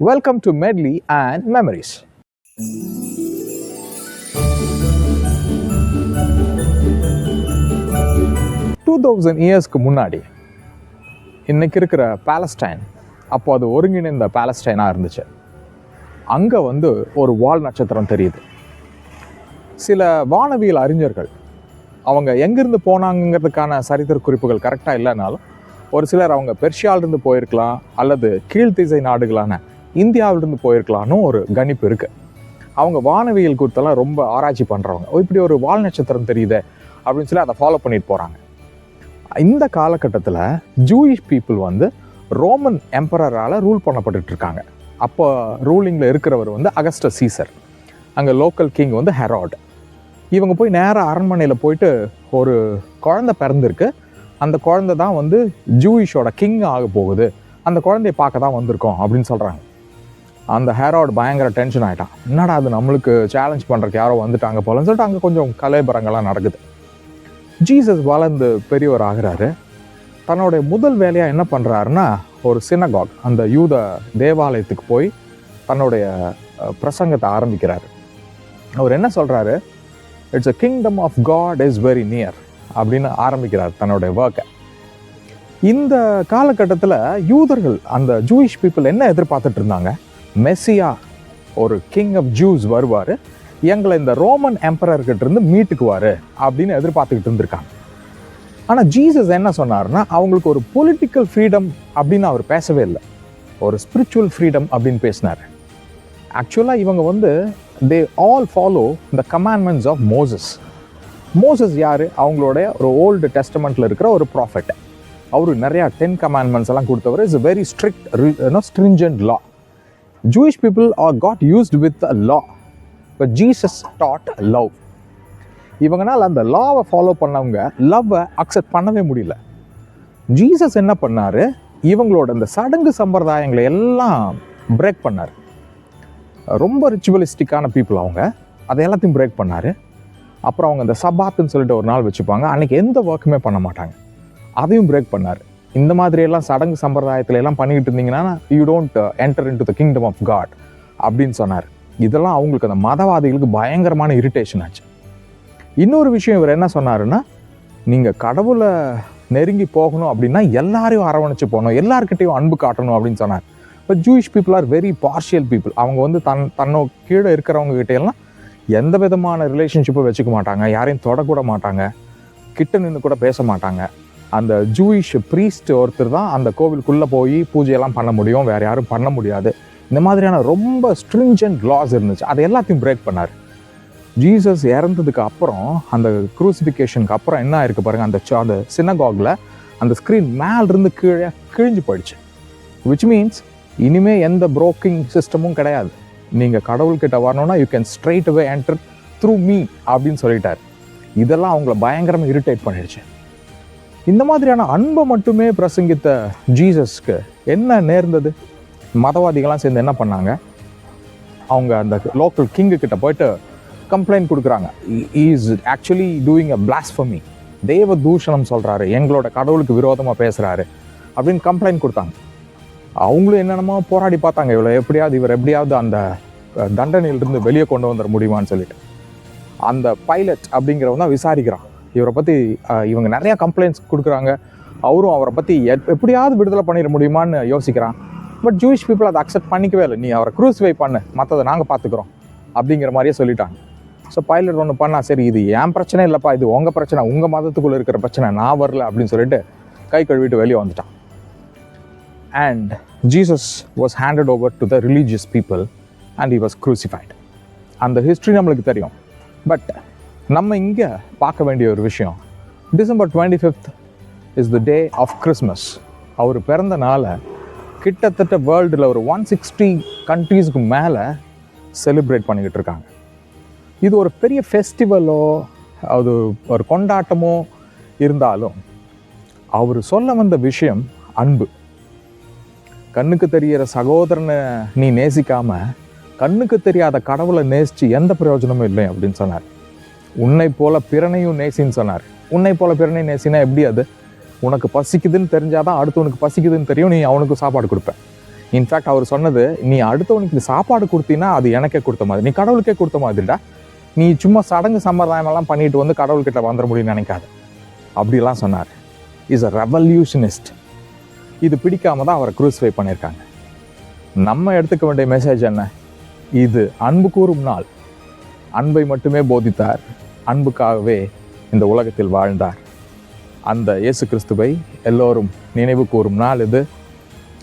Welcome to Medley and Memories. Two thousand இயர்ஸ்க்கு முன்னாடி இன்றைக்கி இருக்கிற பேலஸ்டைன் அப்போ அது ஒருங்கிணைந்த பேலஸ்டைனாக இருந்துச்சு அங்கே வந்து ஒரு வால் நட்சத்திரம் தெரியுது சில வானவியல் அறிஞர்கள் அவங்க எங்கேருந்து போனாங்கங்கிறதுக்கான சரித்திர குறிப்புகள் கரெக்டாக இல்லைனாலும் ஒரு சிலர் அவங்க பெர்ஷியாலிருந்து போயிருக்கலாம் அல்லது கீழ்த்திசை நாடுகளான இந்தியாவிலிருந்து போயிருக்கலாம்னு ஒரு கணிப்பு இருக்குது அவங்க வானவியல் குறித்தெல்லாம் ரொம்ப ஆராய்ச்சி பண்ணுறவங்க "ஓ, இப்படி ஒரு வால் நட்சத்திரம் தெரியுதே அப்படின்னு சொல்லி அதை ஃபாலோ பண்ணிட்டு போகிறாங்க இந்த காலகட்டத்தில் ஜூயிஷ் பீப்புள் வந்து ரோமன் எம்பரரால் ரூல் பண்ணப்பட்டு இருக்காங்க. அப்போ ரூலிங்கில் இருக்கிறவர் வந்து அகஸ்ட சீசர் அங்கே லோக்கல் கிங் வந்து ஹெராட் இவங்க போய் நேராக அரண்மனையில் போயிட்டு ஒரு குழந்தை பிறந்திருக்கு. அந்த குழந்தை தான் வந்து ஜூயிஷோட கிங் ஆக போகுது. அந்த குழந்தைய பார்க்க தான் வந்திருக்கோம் அப்படின்னு சொல்கிறாங்க அந்த ஹேரோட் பயங்கர டென்ஷன் ஆகிட்டான் என்னடா அது நம்மளுக்கு சேலஞ்ச் பண்ணுறதுக்கு யாரோ வந்துட்டாங்க போலன்னு சொல்லிட்டு அங்கே கொஞ்சம் கலைபரங்கள்லாம் நடக்குது. ஜீசஸ் வளர்ந்து பெரியவர் ஆகிறாரு. தன்னுடைய முதல் வேலையாக என்ன பண்ணுறாருன்னா ஒரு சினகாக் அந்த யூத தேவாலயத்துக்கு போய் தன்னுடைய பிரசங்கத்தை ஆரம்பிக்கிறார். அவர் என்ன சொல்கிறாரு it's a kingdom of God is very near அப்படின்னு ஆரம்பிக்கிறார் தன்னுடைய ஒர்க்கை இந்த காலகட்டத்தில் யூதர்கள் அந்த ஜூயிஷ் பீப்புள் என்ன எதிர்பார்த்துட்டு இருந்தாங்க? மெஸ்ஸியா ஒரு கிங் ஆஃப் ஜூஸ் வருவார். எங்களை இந்த ரோமன் எம்பரர்கிட்ட இருந்து மீட்டுக்குவார் அப்படின்னு எதிர்பார்த்துக்கிட்டு இருந்திருக்காங்க. ஆனால் ஜீசஸ் என்ன சொன்னார்னா அவங்களுக்கு ஒரு பொலிட்டிக்கல் ஃப்ரீடம் அப்படின்னு அவர் பேசவே இல்லை. ஒரு ஸ்பிரிச்சுவல் ஃப்ரீடம் அப்படின்னு பேசினார். ஆக்சுவலாக இவங்க வந்து they all follow the commandments of Moses Moses யார்? அவங்களோட ஒரு ஓல்டு டெஸ்டமெண்ட்டில் இருக்கிற ஒரு ப்ராஃபெட் அவர் நிறையா டென் கமாண்ட்மெண்ட்ஸ் எல்லாம் கொடுத்தவர். Is very strict stringent law Jewish people are got used with a law but Jesus taught love இவங்கனால அந்த லாவை ஃபாலோ பண்ணவங்க லவ்வை அக்செப்ட் பண்ணவே முடியல. ஜீசஸ் என்ன பண்ணார்? இவங்களோட இந்த சடங்கு சம்பிரதாயங்களை எல்லாம் பிரேக் பண்ணார். ரொம்ப ரிச்சுவலிஸ்டிக்கான பீப்புள் அவங்க. அதை எல்லாத்தையும் பிரேக் பண்ணார். அப்புறம் அவங்க இந்த சபாத்துன்னு சொல்லிட்டு ஒரு நாள் வச்சுப்பாங்க. அன்றைக்கி எந்த ஒர்க்குமே பண்ண மாட்டாங்க. அதையும் பிரேக் பண்ணார். இந்த மாதிரி எல்லாம் சடங்கு சம்பிரதாயத்துல எல்லாம் பண்ணிக்கிட்டு இருந்தீங்கன்னா you don't enter uh, into the kingdom of God அப்படின்னு சொன்னார். இதெல்லாம் அவங்களுக்கு அந்த மதவாதிகளுக்கு பயங்கரமான இரிட்டேஷன் ஆச்சு. இன்னொரு விஷயம் இவர் என்ன சொன்னாருன்னா நீங்கள் கடவுளை நெருங்கி போகணும் அப்படின்னா எல்லாரையும் அரவணைச்சு போகணும் எல்லாருக்கிட்டையும் அன்பு காட்டணும் அப்படின்னு சொன்னார். But Jewish people are very partial people அவங்க வந்து தன் தன்னோ கீழே இருக்கிறவங்க கிட்டையெல்லாம் எந்த விதமான ரிலேஷன்ஷிப்பும் வச்சுக்க மாட்டாங்க யாரையும் தொடக்கூட மாட்டாங்க கிட்ட நின்று கூட பேச மாட்டாங்க. அந்த ஜூயிஷ் ப்ரீஸ்ட் ஒருத்தர் தான் அந்த கோவிலுக்குள்ளே போய் பூஜையெல்லாம் பண்ண முடியும். வேறு யாரும் பண்ண முடியாது. இந்த மாதிரியான ரொம்ப ஸ்ட்ரிஞ்சன்ட் லாஸ் இருந்துச்சு. அதை எல்லாத்தையும் பிரேக் பண்ணார். ஜீசஸ் இறந்ததுக்கு அப்புறம் அந்த குரூசிஃபிகேஷனுக்கு அப்புறம் என்ன ஆயிருக்கு பாருங்க அந்த அந்த சினகாகில் அந்த ஸ்க்ரீன் மேலிருந்து கீழே கிழிஞ்சு போயிடுச்சு. விச் மீன்ஸ் இனிமேல் எந்த ப்ரோக்கிங் சிஸ்டமும் கிடையாது. நீங்கள் கடவுள்கிட்ட வரணும்னா you can straight away enter through me அப்படின்னு சொல்லிட்டார். இதெல்லாம் அவங்கள பயங்கரமாக இரிட்டேட் பண்ணிடுச்சு. இந்த மாதிரியான அன்பை மட்டுமே பிரசங்கித்த ஜீசஸ்க்கு என்ன நேர்ந்தது? மதவாதிகள்லாம் சேர்ந்து என்ன பண்ணாங்க? அவங்க அந்த லோக்கல் கிங்கு கிட்ட போயிட்டு கம்ப்ளைண்ட் கொடுக்குறாங்க. Is actually doing a blasphemy தெய்வ தூஷணம் சொல்கிறாரு எங்களோட கடவுளுக்கு விரோதமாக பேசுகிறாரு அப்படின்னு கம்ப்ளைண்ட் கொடுத்தாங்க. அவங்களும் என்னென்னமோ போராடி பார்த்தாங்க. இவ்வளோ எப்படியாவது இவர் எப்படியாவது அந்த தண்டனையிலிருந்து வெளியே கொண்டு வந்துட முடியுமான்னு சொல்லிட்டு. அந்த பைலட் அப்படிங்கிறவன் தான் விசாரிக்கிறான். இவரை பற்றி இவங்க நிறையா கம்ப்ளைண்ட்ஸ் கொடுக்குறாங்க. அவரும் அவரை பற்றி எப்படியாவது விடுதலை பண்ணிட முடியுமான்னு யோசிக்கிறான். பட் ஜூயிஷ் பீப்புள் அதை அக்செப்ட் பண்ணிக்கவே இல்லை. நீ அவரை க்ரூசிஃபை பண்ணு. மற்றதை நாங்கள் பார்த்துக்குறோம் அப்படிங்கிற மாதிரியே சொல்லிட்டாங்க. ஸோ பைலட் ஒன்று பண்ணால் சரி இது என் பிரச்சனை இல்லைப்பா இது உங்கள் பிரச்சனை உங்கள் மதத்துக்குள்ளே இருக்கிற பிரச்சனை நான் வரல அப்படின்னு சொல்லிட்டு கை கழுவிட்டு வெளியே வந்துட்டான். And Jesus was handed over to the religious people and he was crucified அந்த ஹிஸ்ட்ரி நம்மளுக்கு தெரியும். பட் நம்ம இங்கே பார்க்க வேண்டிய ஒரு விஷயம். December twenty fifth is the day of Christmas அவர் பிறந்த நாளை கிட்டத்தட்ட வேர்ல்டில் ஒரு ஒன் சிக்ஸ்டி கண்ட்ரீஸ்க்கு மேலே செலிப்ரேட் பண்ணிக்கிட்டு இருக்காங்க. இது ஒரு பெரிய ஃபெஸ்டிவலோ அது ஒரு கொண்டாட்டமோ இருந்தாலும் அவர் சொல்ல வந்த விஷயம் அன்பு. கண்ணுக்கு தெரியிற சகோதரனை நீ நேசிக்காமல் கண்ணுக்கு தெரியாத கடவுளை நேசித்து எந்த பிரயோஜனமும் இல்லை அப்படின்னு சொன்னார். உன்னை போல பிறனையும் நேசின்னு சொன்னார். உன்னை போல பிறனை நேசினா எப்படி அது? உனக்கு பசிக்குதுன்னு தெரிஞ்சாதான் அடுத்தவனுக்கு பசிக்குதுன்னு தெரியும் நீ அவனுக்கு சாப்பாடு கொடுப்பேன் இன்ஃபேக்ட் அவர் சொன்னது நீ அடுத்தவனுக்கு சாப்பாடு கொடுத்தீங்கன்னா அது எனக்கே கொடுத்த மாதிரி. நீ கடவுளுக்கே கொடுத்த மாதிரிடா. நீ சும்மா சடங்கு சம்பிரதாயமெல்லாம் பண்ணிட்டு வந்து கடவுள்கிட்ட வந்துட முடியும்னு நினைக்காது. அப்படிலாம் சொன்னார். இஸ் அ ரெவல்யூஷனிஸ்ட் இது பிடிக்காம தான் அவரை க்ரூஸ்ஃபை பண்ணியிருக்காங்க. நம்ம எடுத்துக்க வேண்டிய மெசேஜ் என்ன? இது அன்பு கூறும் நாள். அன்பை மட்டுமே போதித்தார். அன்புக்காகவே இந்த உலகத்தில் வாழ்ந்தார். அந்த இயேசு கிறிஸ்துவை எல்லோரும் நினைவு கூறும் நாள் இது.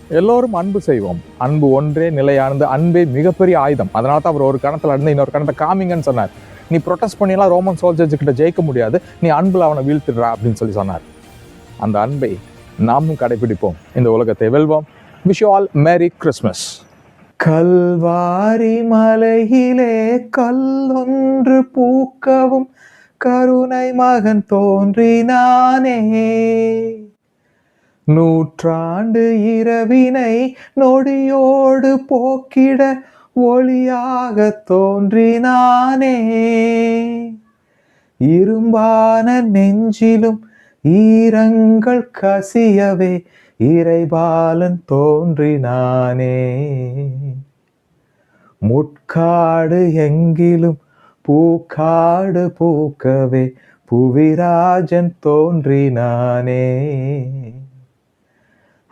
எல்லோரும் அன்பு செய்வோம். அன்பு ஒன்றே நிலையானது அன்பே மிகப்பெரிய ஆயுதம். அதனால தான் அவர் ஒரு கணத்தில் இருந்து இன்னொரு கணத்தை காமிங்கன்னு சொன்னார். நீ ப்ரொட்டஸ்ட் பண்ணியெல்லாம் ரோமன் சோல்ஜர்ஸ் கிட்ட ஜெயிக்க முடியாது. நீ அன்பில் அவனை வீழ்த்திடுறா அப்படின்னு சொல்லி சொன்னார். அந்த அன்பை நாமும் கடைபிடிப்போம். இந்த உலகத்தை வெல்வோம். Wish all merry Christmas Calvary மலையிலே கல்லொன்று பூக்கவும் கருணை மகன் தோன்றினானே நூற்றாண்டு இரவினை நொடியோடு போக்கிட ஒளியாக தோன்றினானே இரும்பான நெஞ்சிலும் ஈரங்கள் கசியவே இறைபாலன் தோன்றினானே. முட்காடு எங்கிலும் பூக்காடு பூக்கவே புவிராஜன் தோன்றினானே.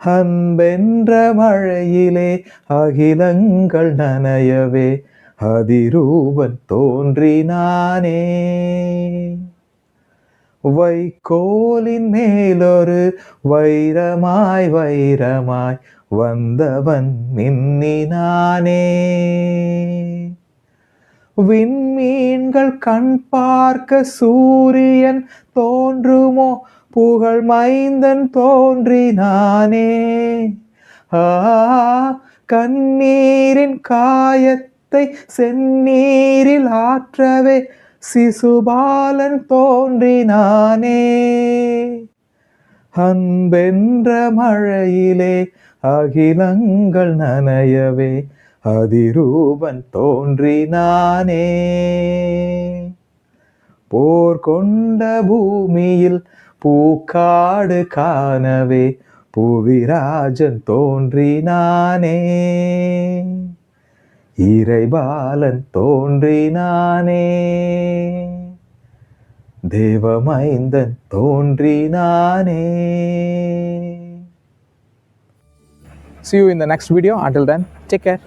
அன்பென்ற மழையிலே அகிலங்கள் நனையவே அதிரூபன் தோன்றினானே. வைக்கோலின் மேலொரு வைரமாய் வைரமாய் வந்தவன் மின்னினானே. விண்மீன்கள் கண் பார்க்க சூரியன் தோன்றுமோ? புகழ் மைந்தன் தோன்றினானே. ஆ கண்ணீரின் காயத்தை செந்நீரில் ஆற்றவே சிசுபாலன் தோன்றினானே. அன்பென்ற மழையிலே அகிலங்கள் நனையவே அதிரூபன் தோன்றினானே. போர் கொண்ட பூமியில் பூக்காடு காணவே புவிராஜன் தோன்றினானே. இறைபாலன் தோன்றினானே தேவமைந்தன் தோன்றினானே See you in the next video. Until then, take care.